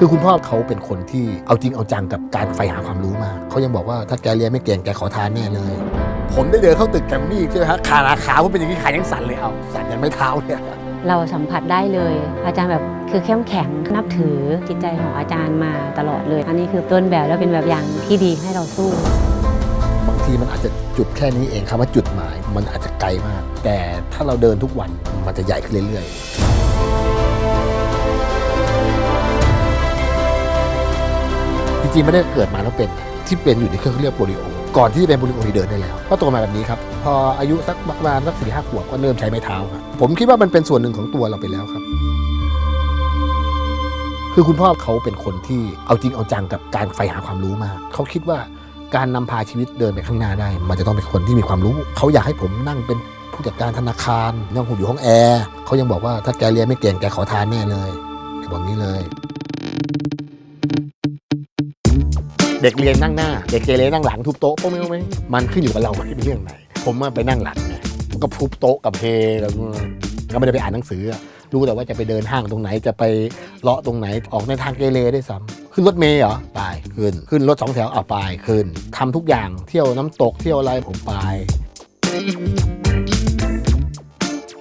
คือคุณพ่อเขาเป็นคนที่เอาจริงเอาจังกับการใฝ่หาความรู้มาก เขายังบอกว่าถ้าแกเรียนไม่เก่งแกขอทานแน่เลย ผมได้เดินเข้าตึกแกรมมี่ใช่ไหมฮะขาขาขาผมเป็นอย่างนี้ขายังสั่นเลยเอาสั่นยันไม่เท้าเนี่ยเราสัมผัสได้เลย อาจารย์แบบคือเข้มแข็งนับถือจิตใจของอาจารย์มาตลอดเลย อันนี้คือต้นแบบและเป็นแบบอย่างที่ดีให้เราสู้ บางทีมันอาจจะจุดแค่นี้เองคำว่าจุดหมายมันอาจจะไกลมาก แต่ถ้าเราเดินทุกวันมันจะใหญ่ขึ้นเรื่อยๆ จริงๆไม่ได้เกิดมาแล้วเป็นที่เป็นอยู่ในเครื่องเรียกโปลิโอก่อนที่จะเป็นโปลิโอนี่เดินได้แล้ว ก็โตมาแบบนี้ครับ พออายุสักประมาณสักสี่ห้าขวบก็เริ่มใช้ไม้เท้าครับผมคิดว่ามันเป็นส่วนหนึ่งของตัวเราไปแล้วครับ คือคุณพ่อเขาเป็นคนที่เอาจริงเอาจังกับการใฝ่หาความรู้มากเขาคิดว่าการนำพาชีวิตเดินไปข้างหน้าได้ มันจะต้องเป็นคนที่มีความรู้ เขาอยากให้ผมนั่งเป็นผู้จัดการธนาคารนั่งผมอยู่ห้องแอร์เขายังบอกว่าถ้าแกเรียนไม่เก่งแกขอทานแน่เลยบอกนี้เลย เด็กเรียนนั่งหน้า เด็กเกเรนั่งหลังทุบโต๊ะโป้งไม่มันขึ้นอยู่กับเราว่าเป็นเรื่องไหน ผมมาไปนั่งหลังไงผมก็ทุบโต๊ะกับเพกับก็ไม่ได้ไปอ่านหนังสือรู้แต่ว่าจะไปเดินห้างตรงไหนจะไปเลาะตรงไหนออกในทางเกเรได้ซ้ำขึ้นรถเมล์เหรอไปขึ้น ขึ้นรถสองแถวเอาไปขึ้นทำทุกอย่างเที่ยวน้ำตกเที่ยวอะไรผมไป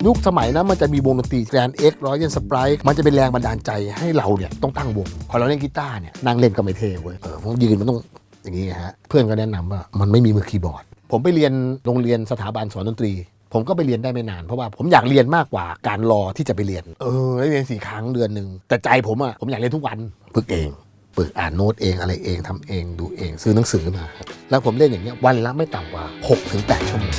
ยุคสมัยนั้นมันจะมีวงดนตรีแกรนเอ็กร้อยเยนสปรายมันจะเป็นแรงบันดาลใจให้เราเนี่ยต้องตั้งวงพอเราเล่นกีตาร์เนี่ยนั่งเล่นก็ไม่เท่เว้ยเออผมยืนมันต้องอย่างนี้ฮะเพื่อนก็แนะนำว่ามันไม่มีมือคีย์บอร์ด ผมไปเรียนโรงเรียนสถาบันสอนดนตรี ผมก็ไปเรียนได้ไม่นานเพราะว่าผมอยากเรียนมากกว่าการรอที่จะไปเรียน เออได้เรียนสี่ครั้งเดือนหนึ่งแต่ใจผมอะผมอยากเรียนทุกวันฝึกเองฝึกอ่านโน้ตเองอะไรเองทำเองดูเองซื้อหนังสือมา แล้วผมเล่นอย่างเงี้ยวันละไม่ต่ำกว่า6ถึง8ชั่วโมง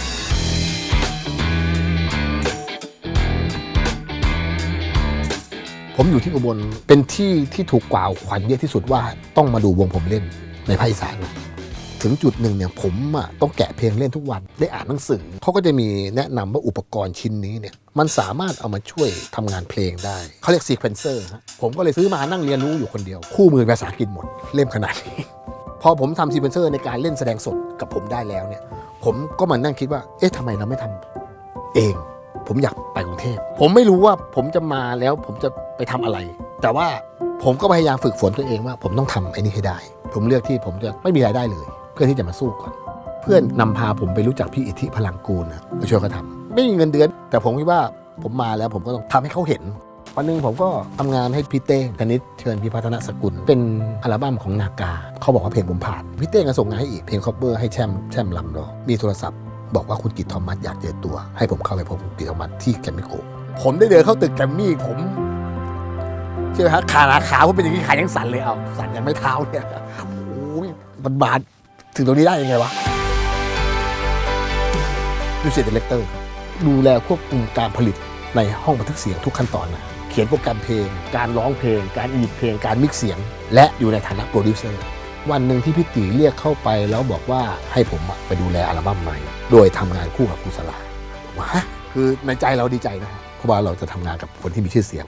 ผมอยู่ที่อุบลเป็นที่ที่ถูกกล่าวขวัญเยอะที่สุดว่าต้องมาดูวงผมเล่นในภาคอีสานถึงจุดหนึ่งเนี่ยผมอะต้องแกะเพลงเล่นทุกวันได้อ่านหนังสือเขาก็จะมีแนะนำว่าอุปกรณ์ชิ้นนี้เนี่ยมันสามารถเอามาช่วยทำงานเพลงได้ เขาเรียกซีเควนเซอร์ผมก็เลยซื้อมานั่งเรียนรู้อยู่คนเดียว คู่มือภาษาอังกฤษหมดเล่มขนาดนี้ พอผมทำซีเควนเซอร์ในการเล่นแสดงสดกับผมได้แล้วเนี่ย ผมก็มานั่งคิดว่า เอ๊ะทำไมเราไม่ทำเอง ผมอยากไปกรุงเทพผมไม่รู้ว่าผมจะมาแล้วผมจะ ไปทำอะไร แต่ว่าผมก็พยายามฝึกฝนตัวเองว่า ผมต้องทำไอ้นี่ให้ได้ ผมเลือกที่ผมจะไม่มีรายได้เลย เพื่อที่จะมาสู้ก่อน เพื่อนนำพาผมไปรู้จักพี่อิทธิพลังกูลนะมาช่วยเขาทำไม่มีเงินเดือน แต่ผมคิดว่าผมมาแล้วผมก็ต้องทำให้เขาเห็นวันหนึ่งผมก็ทำงานให้พี่เต้งธนิตเชิญพิพัฒนสกุล เป็นอัลบั้มของนากา เขาบอกว่าเพลงผมผ่าน พี่เต้งก็ส่งงานให้อีกเพลงคอปเปอร์ให้แชมแชมลำรอมีโทรศัพท์ บอกว่าคุณกิตทอมัสอยากเจอตัว ให้ผมเข้าไปพบคุณกิตทอมัสที่แกรมมี่โกผมได้เดินเข้าตึกแกมมี่ผม ช่ไหมฮะขาขาผมเป็นอย่างนี้ขายังสั่นเลยเอาสั่นยันไม่เท้าเนี่ยโอ้ยมันบาดถึงตรงนี้ได้ยังไงวะดูเสียดีเลกเตอร์ดูแลควบคุมการผลิตในห้องบันทึกเสียงทุกขั้นตอนนะเขียนโปรแกรมเพลง การร้องเพลง การอีดเพลง การมิกซ์เสียง และอยู่ในฐานะโปรดิวเซอร์วันหนึ่งที่พี่ตีเรียกเข้าไปแล้วบอกว่าให้ผมไปดูแลอัลบั้มใหม่ โดยทำงานคู่กับครูสลาผมว่าฮะคือในใจเราดีใจนะเพราะว่าเราจะทำงานกับคนที่มีชื่อเสียง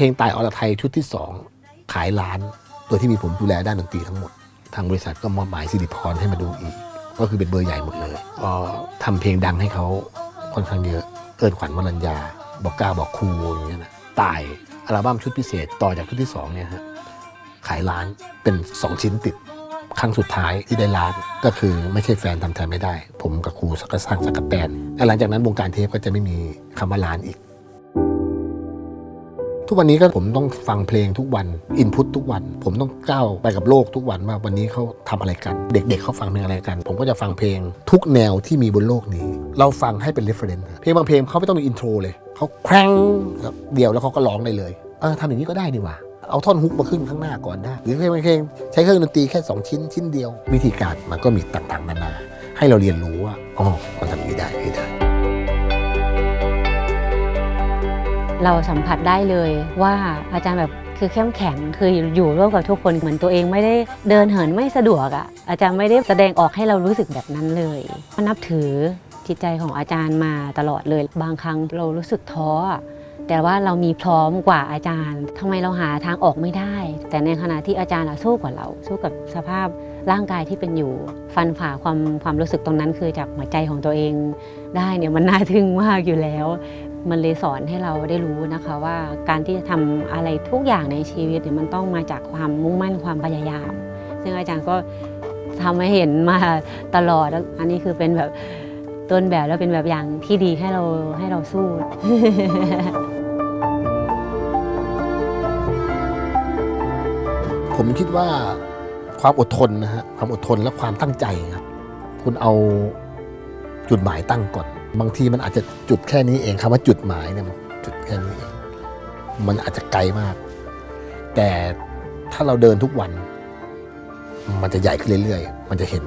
เพลงตายอรไทยชุดที่ 2 ขายล้านโดยที่มีผมดูแลด้านดนตรีทั้งหมด ทางบริษัทก็มอบหมายสิริพรให้มาดูอีก ก็คือเป็นเบอร์ใหญ่หมดเลยก็ทำเพลงดังให้เขาค่อนข้างเยอะเอิญขวัญวรัญญา บอกกล้าบอกครูอย่างเงี้ยนะตายอัลบั้มชุดพิเศษต่อจากชุดที่สองเนี่ยฮะขายล้านเป็น 2 ชิ้นติดครั้งสุดท้ายที่ได้ล้านก็คือไม่ใช่แฟนทำแทนไม่ได้ ผมกับครูสักสร้างสักกแตนและหลังจากนั้นวงการเทปก็จะไม่มีคำว่าล้านอีก ทุกวันนี้ก็ผมต้องฟังเพลงทุกวันอินพุตทุกวัน ผมต้องก้าวไปกับโลกทุกวันว่าวันนี้เขาทำอะไรกัน เด็ก ๆเขาฟังเพลงอะไรกัน ผมก็จะฟังเพลงทุกแนวที่มีบนโลกนี้ เราฟังให้เป็น reference เพลงบางเพลงเขาไม่ต้องมีอินโทรเลยเขาแครงเดียวแล้วเขาก็ร้องได้เลยเออทำอย่างนี้ก็ได้นี่ว่าเอาท่อนฮุกมาขึ้นข้างหน้าก่อนได้หรือเพลงบางเพลงใช้เครื่องดนตรีแค่ 2 ชิ้นชิ้นเดียว วิธีการมันก็มีต่างๆนานาให้เราเรียนรู้ว่าอ๋อมันทำนี้ได้อย่างนี้ได้ เราสัมผัสได้เลยว่าอาจารย์แบบคือเข้มแข็งคืออยู่ร่วมกับทุกคนเหมือนตัวเองไม่ได้เดินเหินไม่สะดวกอะ่ะอาจารย์ไม่ได้แสดงออกให้เรารู้สึกแบบนั้นเลยก็นับถือจิตใจของอาจารย์มาตลอดเลย บางครั้งเรารู้สึกท้อแต่ว่าเรามีพร้อมกว่าอาจารย์ทำไมเราหาทางออกไม่ได้ แต่ในขณะที่อาจารย์อะสู้กว่าเรา สู้กับสภาพร่างกายที่เป็นอยู่ ฟันฝ่าความความรู้สึกตรงนั้นคือจากหัวใจของตัวเองได้เนี่ยมันน่าทึ่งมากอยู่แล้ว มันเลยสอนให้เราได้รู้นะคะว่าการที่จะทำอะไรทุกอย่างในชีวิตเนี่ยมันต้องมาจากความมุ่งมั่นความพยายาม ซึ่งอาจารย์ก็ทำให้เห็นมาตลอดอันนี้คือเป็นแบบต้นแบบแล้วเป็นแบบอย่างที่ดีให้เราให้เราสู้ผมคิดว่าความอดทนนะฮะความอดทนและความตั้งใจครับ คุณเอาจุดหมายตั้งก่อน บางทีมันอาจจะจุดแค่นี้เองคำว่าจุดหมายเนี่ยมันจุดแค่นี้เอง มันอาจจะไกลมาก แต่ถ้าเราเดินทุกวัน มันจะใหญ่ขึ้นเรื่อยๆ มันจะเห็น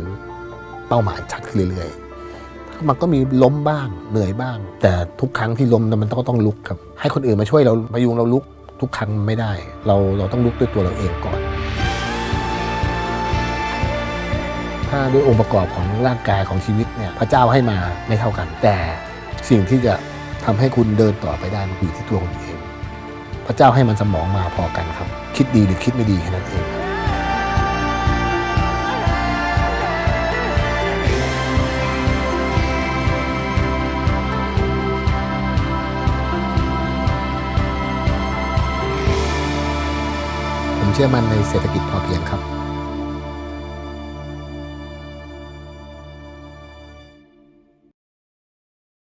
เป้าหมายชัดขึ้นเรื่อยๆ มันก็มีล้มบ้างเหนื่อยบ้าง แต่ทุกครั้งที่ล้มมันต้องต้องลุกครับ ให้คนอื่นมาช่วยเราพยุงเราลุกทุกครั้งไม่ได้ เราเราต้องลุกด้วยตัวเราเองก่อน ถ้าด้วยองค์ประกอบของร่างกายของชีวิตเนี่ยพระเจ้าให้มาไม่เท่ากัน แต่สิ่งที่จะทำให้คุณเดินต่อไปได้มันอยู่ที่ตัวคุณเอง พระเจ้าให้มันสมองมาพอกันครับ คิดดีหรือคิดไม่ดีแค่นั้นเองครับผมเชื่อมั่นในเศรษฐกิจพอเพียงครับ